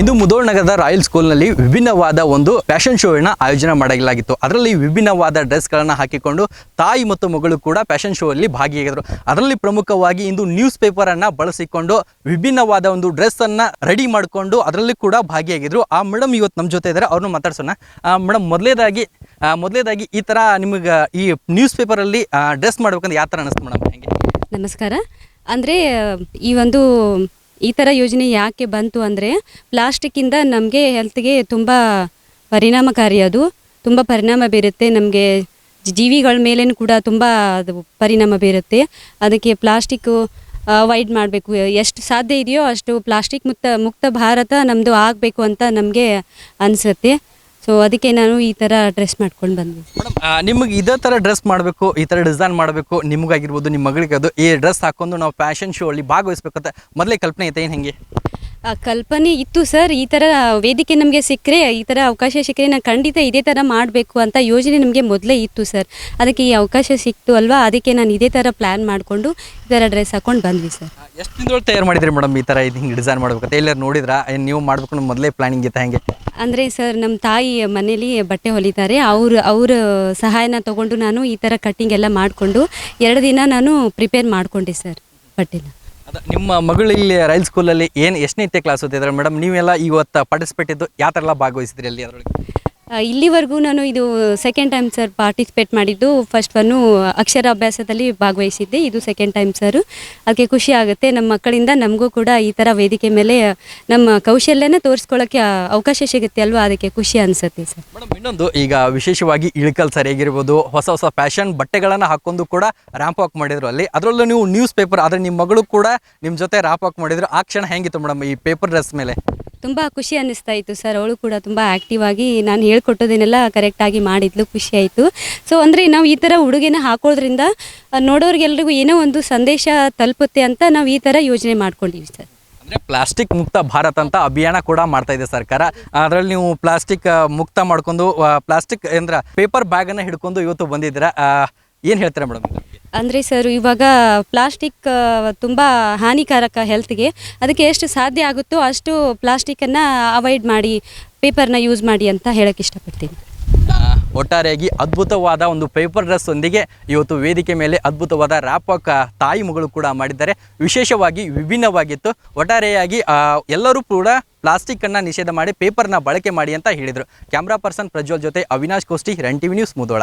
ಇಂದು ಮುದೋಳ್ ನಗರದ ರಾಯಲ್ ಸ್ಕೂಲ್ನಲ್ಲಿ ವಿಭಿನ್ನವಾದ ಒಂದು ಫ್ಯಾಷನ್ ಶೋನ ಆಯೋಜನೆ ಮಾಡಲಾಗಿತ್ತು. ಅದರಲ್ಲಿ ವಿಭಿನ್ನವಾದ ಡ್ರೆಸ್ಗಳನ್ನು ಹಾಕಿಕೊಂಡು ತಾಯಿ ಮತ್ತು ಮಗಳು ಕೂಡ ಫ್ಯಾಷನ್ ಶೋ ಅಲ್ಲಿ ಭಾಗಿಯಾಗಿದ್ರು ಅದರಲ್ಲಿ ಪ್ರಮುಖವಾಗಿ ಇಂದು ನ್ಯೂಸ್ ಪೇಪರನ್ನು ಬಳಸಿಕೊಂಡು ವಿಭಿನ್ನವಾದ ಒಂದು ಡ್ರೆಸ್ಸನ್ನು ರೆಡಿ ಮಾಡಿಕೊಂಡು ಅದರಲ್ಲಿ ಕೂಡ ಭಾಗಿಯಾಗಿದ್ರು. ಆ ಮೇಡಮ್ ಇವತ್ತು ನಮ್ಮ ಜೊತೆ ಇದ್ದಾರೆ. ಅವ್ರನ್ನ ಮಾತಾಡ್ಸೋಣ. ಮೇಡಮ್ ಮೊದಲೇದಾಗಿ ಮೊದಲೇದಾಗಿ ಈ ಥರ ನಿಮಗೆ ಈ ನ್ಯೂಸ್ ಪೇಪರಲ್ಲಿ ಡ್ರೆಸ್ ಮಾಡ್ಬೇಕಂದ್ರೆ ಯಾವ ತರ ಅನಿಸ್ತು ಮೇಡಮ್? ನಮಸ್ಕಾರ. ಅಂದರೆ ಈ ಒಂದು ಈ ಥರ ಯೋಜನೆ ಯಾಕೆ ಬಂತು ಅಂದರೆ ಪ್ಲಾಸ್ಟಿಕ್ಕಿಂದ ನಮಗೆ ಹೆಲ್ತ್ಗೆ ತುಂಬ ಪರಿಣಾಮಕಾರಿ ಅದು. ತುಂಬ ಪರಿಣಾಮ ಬೀರುತ್ತೆ. ನಮಗೆ ಜೀವಿಗಳ ಮೇಲೇನು ಕೂಡ ತುಂಬ ಅದು ಪರಿಣಾಮ ಬೀರುತ್ತೆ. ಅದಕ್ಕೆ ಪ್ಲಾಸ್ಟಿಕ್ಕು ಅವಾಯ್ಡ್ ಮಾಡಬೇಕು. ಎಷ್ಟು ಸಾಧ್ಯ ಇದೆಯೋ ಅಷ್ಟು ಪ್ಲಾಸ್ಟಿಕ್ ಮುಕ್ತ ಮುಕ್ತ ಭಾರತ ನಮ್ಮದು ಆಗಬೇಕು ಅಂತ ನಮಗೆ ಅನಿಸುತ್ತೆ. ಸೊ ಅದಕ್ಕೆ ನಾನು ಈ ಥರ ಡ್ರೆಸ್ ಮಾಡ್ಕೊಂಡು ಬಂದ್ವಿ ಮೇಡಮ್ ನಿಮಗೆ ಇದೇ ಥರ ಡ್ರೆಸ್ ಮಾಡಬೇಕು ಈ ಥರ ಡಿಸೈನ್ ಮಾಡಬೇಕು ನಿಮಗಾಗಿರ್ಬೋದು ನಿಮ್ಮ ಮಗಳಿಗೆ ಅದು ಈ ಡ್ರೆಸ್ ಹಾಕೊಂಡು ನಾವು ಫ್ಯಾಷನ್ ಶೋ ಅಲ್ಲಿ ಭಾಗವಹಿಸ್ಬೇಕಂತ ಮೊದಲೇ ಕಲ್ಪನೆ ಐತೆ ಏನು ಹೆಂಗೆ? ಆ ಕಲ್ಪನೆ ಇತ್ತು ಸರ್ ಈ ಥರ ವೇದಿಕೆ ನಮಗೆ ಸಿಕ್ಕರೆ ಈ ಥರ ಅವಕಾಶ ಸಿಕ್ಕರೆ ನಾನು ಖಂಡಿತ ಇದೇ ಥರ ಮಾಡಬೇಕು ಅಂತ ಯೋಜನೆ ನಮಗೆ ಮೊದಲೇ ಇತ್ತು ಸರ್. ಅದಕ್ಕೆ ಈ ಅವಕಾಶ ಸಿಕ್ತು ಅಲ್ವಾ ಅದಕ್ಕೆ ನಾನು ಇದೇ ಥರ ಪ್ಲ್ಯಾನ್ ಮಾಡಿಕೊಂಡು ಈ ಥರ ಡ್ರೆಸ್ ಹಾಕೊಂಡು ಬಂದ್ವಿ ಸರ್. ಎಷ್ಟು ದಿನದೊಳಗೆ ತಯಾರು ಮಾಡಿದ್ರಿ ಮೇಡಮ್ ಈ ಥರ ಇದು ಹಿಂಗೆ ಡಿಸೈನ್ ಮಾಡ್ಬೇಕಂತ ಎಲ್ಲರೂ ನೋಡಿದ್ರಾ? ಏನು ನೀವು ಮಾಡ್ಬೇಕು ಮೊದಲೇ ಪ್ಲಾನಿಂಗ್ ಇತ್ತು ಹೆಂಗೆ. ಅಂದರೆ ಸರ್ ನಮ್ಮ ತಾಯಿ ಮನೇಲಿ ಬಟ್ಟೆ ಹೊಲಿತಾರೆ. ಅವರು, ಅವರ ಸಹಾಯನ ತಗೊಂಡು ನಾನು ಈ ಥರ ಕಟ್ಟಿಂಗ್ ಎಲ್ಲ ಮಾಡಿಕೊಂಡು ಎರಡು ದಿನ ನಾನು ಪ್ರಿಪೇರ್ ಮಾಡಿಕೊಂಡೆ ಸರ್ ಬಟ್ಟೆನ. ಅದ, ನಿಮ್ಮ ಮಗಳು ಇಲ್ಲಿ ರೈಲ್ ಸ್ಕೂಲಲ್ಲಿ ಏನು ಎಷ್ಟನೇ ಕ್ಲಾಸ್ ಓದಿದ್ರೆ ಮೇಡಮ್ ನೀವೆಲ್ಲ ಇವತ್ತು ಪಾರ್ಟಿಸಿಪೇಟ್ ಇದ್ದು ಯಾವ ಥರ ಎಲ್ಲ ಭಾಗವಹಿಸಿದ್ರಿ ಅಲ್ಲಿ ಅದರೊಳಗೆ? ಇಲ್ಲಿವರೆಗೂ ನಾನು ಇದು ಸೆಕೆಂಡ್ ಟೈಮ್ ಸರ್ ಪಾರ್ಟಿಸಿಪೇಟ್ ಮಾಡಿದ್ದು. ಫಸ್ಟ್ ಒನ್ನು ಅಕ್ಷರಾಭ್ಯಾಸದಲ್ಲಿ ಭಾಗವಹಿಸಿದ್ದೆ. ಇದು ಸೆಕೆಂಡ್ ಟೈಮ್ ಸರ್ ಅದಕ್ಕೆ ಖುಷಿ ಆಗುತ್ತೆ. ನಮ್ಮ ಮಕ್ಕಳಿಂದ ನಮಗೂ ಕೂಡ ಈ ಥರ ವೇದಿಕೆ ಮೇಲೆ ನಮ್ಮ ಕೌಶಲ್ಯನ ತೋರಿಸ್ಕೊಳ್ಳೋಕ್ಕೆ ಅವಕಾಶ ಸಿಗುತ್ತೆ ಅಲ್ವಾ? ಅದಕ್ಕೆ ಖುಷಿ ಅನಿಸುತ್ತೆ ಸರ್ ಮೇಡಮ್ ಇನ್ನೊಂದು, ಈಗ ವಿಶೇಷವಾಗಿ ಇಳಕಲ್ ಸರಿಯಾಗಿರ್ಬೋದು ಹೊಸ ಹೊಸ ಫ್ಯಾಷನ್ ಬಟ್ಟೆಗಳನ್ನು ಹಾಕೊಂಡು ಕೂಡ ರ್ಯಾಂಪ್ ವಾಕ್ ಮಾಡಿದ್ರು ಅಲ್ಲಿ. ಅದರಲ್ಲೂ ನೀವು ನ್ಯೂಸ್ ಪೇಪರ್ ಆದರೆ ನಿಮ್ಮ ಮಗಳು ಕೂಡ ನಿಮ್ಮ ಜೊತೆ ರ್ಯಾಂಪ್ ವಾಕ್ ಮಾಡಿದ್ರು. ಆ ಕ್ಷಣ ಹೇಗಿತ್ತು ಮೇಡಮ್ ಈ ಪೇಪರ್ ಡ್ರೆಸ್ ಮೇಲೆ? ತುಂಬ ಖುಷಿ ಅನ್ನಿಸ್ತಾ ಇತ್ತು ಸರ್. ಅವಳು ಕೂಡ ತುಂಬ ಆ್ಯಕ್ಟಿವ್ ಆಗಿ ನಾನು ಹೇಳ್ಕೊಟ್ಟೋದನ್ನೆಲ್ಲ ಕರೆಕ್ಟಾಗಿ ಮಾಡಿದ್ಲು. ಖುಷಿ ಆಯಿತು. ಸೊ ಅಂದರೆ ನಾವು ಈ ಥರ ಉಡುಗೆನ ಹಾಕೋದ್ರಿಂದ ನೋಡೋರಿಗೆಲ್ರಿಗೂ ಏನೋ ಒಂದು ಸಂದೇಶ ತಲುಪುತ್ತೆ ಅಂತ ನಾವು ಈ ಥರ ಯೋಜನೆ ಮಾಡ್ಕೊಂಡಿವಿ ಸರ್. ಅಂದರೆ ಪ್ಲಾಸ್ಟಿಕ್ ಮುಕ್ತ ಭಾರತ ಅಂತ ಅಭಿಯಾನ ಕೂಡ ಮಾಡ್ತಾ ಇದೆ ಸರ್ಕಾರ. ಅದರಲ್ಲಿ ನೀವು ಪ್ಲಾಸ್ಟಿಕ್ ಮುಕ್ತ ಮಾಡ್ಕೊಂಡು ಪ್ಲಾಸ್ಟಿಕ್ ಅಂದ್ರೆ ಪೇಪರ್ ಬ್ಯಾಗನ್ನು ಹಿಡ್ಕೊಂಡು ಇವತ್ತು ಬಂದಿದ್ದೀರಾ. ಏನು ಹೇಳ್ತೀರಾ ಮೇಡಮ್ ಅಂದರೆ ಸರ್, ಇವಾಗ ಪ್ಲಾಸ್ಟಿಕ್ ತುಂಬ ಹಾನಿಕಾರಕ ಹೆಲ್ತ್ಗೆ. ಅದಕ್ಕೆ ಎಷ್ಟು ಸಾಧ್ಯ ಆಗುತ್ತೋ ಅಷ್ಟು ಪ್ಲಾಸ್ಟಿಕ್ಕನ್ನು ಅವಾಯ್ಡ್ ಮಾಡಿ, ಪೇಪರ್ನ ಯೂಸ್ ಮಾಡಿ ಅಂತ ಹೇಳೋಕ್ಕೆ ಇಷ್ಟಪಡ್ತೀನಿ. ಒಟ್ಟಾರೆಯಾಗಿ ಅದ್ಭುತವಾದ ಒಂದು ಪೇಪರ್ ಡ್ರೆಸ್ ಒಂದಿಗೆ ಇವತ್ತು ವೇದಿಕೆ ಮೇಲೆ ಅದ್ಭುತವಾದ ರಾಪಕ ತಾಯಿ ಮಗಳು ಕೂಡ ಮಾಡಿದ್ದಾರೆ. ವಿಶೇಷವಾಗಿ ವಿಭಿನ್ನವಾಗಿತ್ತು. ಒಟ್ಟಾರೆಯಾಗಿ ಎಲ್ಲರೂ ಕೂಡ ಪ್ಲಾಸ್ಟಿಕ್ಕನ್ನು ನಿಷೇಧ ಮಾಡಿ ಪೇಪರ್ನ ಬಳಕೆ ಮಾಡಿ ಅಂತ ಹೇಳಿದರು. ಕ್ಯಾಮ್ರಾ ಪರ್ಸನ್ ಪ್ರಜ್ವಲ್ ಜೊತೆ Avinash Koshti run TV news Mudhol.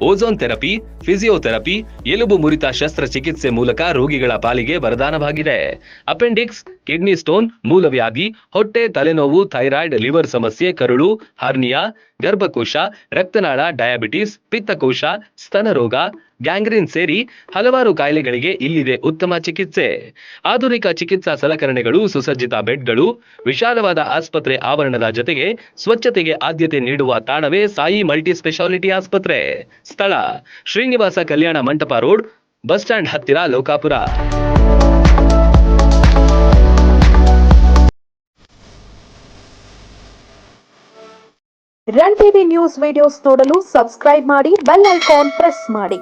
Ozone therapy, physiotherapy, ಎಲುಬು ಮುರಿತ ಶಸ್ತ್ರಚಿಕಿತ್ಸೆ ಮೂಲಕ ರೋಗಿಗಳ ಪಾಲಿಗೆ ವರದಾನವಾಗಿದೆ. ಅಪೆಂಡಿಕ್ಸ್, ಕಿಡ್ನಿ ಸ್ಟೋನ್, ಮೂಲವ್ಯಾಧಿ, ಹೊಟ್ಟೆ, ತಲೆನೋವು, ಥೈರಾಯ್ಡ್, ಲಿವರ್ ಸಮಸ್ಯೆ, ಕರುಳು, ಹರ್ನಿಯಾ, ಗರ್ಭಕೋಶ, ರಕ್ತನಾಳ, ಡಯಾಬಿಟಿಸ್, ಪಿತ್ತಕೋಶ ಸ್ತನರೋಗ ಗ್ಯಾಂಗ್ರೀನ್ ಸೇರಿ ಹಲವಾರು ಕಾಯಿಲೆಗಳಿಗೆ ಇಲ್ಲಿದೆ ಉತ್ತಮ ಚಿಕಿತ್ಸೆ. ಆಧುನಿಕ ಚಿಕಿತ್ಸಾ ಸಲಕರಣೆಗಳು, ಸುಸಜ್ಜಿತ ಬೆಡ್ಗಳು, ವಿಶಾಲವಾದ ಆಸ್ಪತ್ರೆ ಆವರಣದ ಜೊತೆಗೆ ಸ್ವಚ್ಛತೆಗೆ ಆದ್ಯತೆ ನೀಡುವ ತಾಣವೇ ಸಾಯಿ ಮಲ್ಟಿ ಸ್ಪೆಷಾಲಿಟಿ ಆಸ್ಪತ್ರೆ. ಸ್ಥಳ, Srinivasa Kalyana Mantapa road, bus stand ಹತ್ತಿರ Lokapur. Run TV news videos ನೋಡಲು ಸಬ್ಸ್ಕ್ರೈಬ್ ಮಾಡಿ, ಬೆಲ್ ಐಕಾನ್ ಪ್ರೆಸ್ ಮಾಡಿ.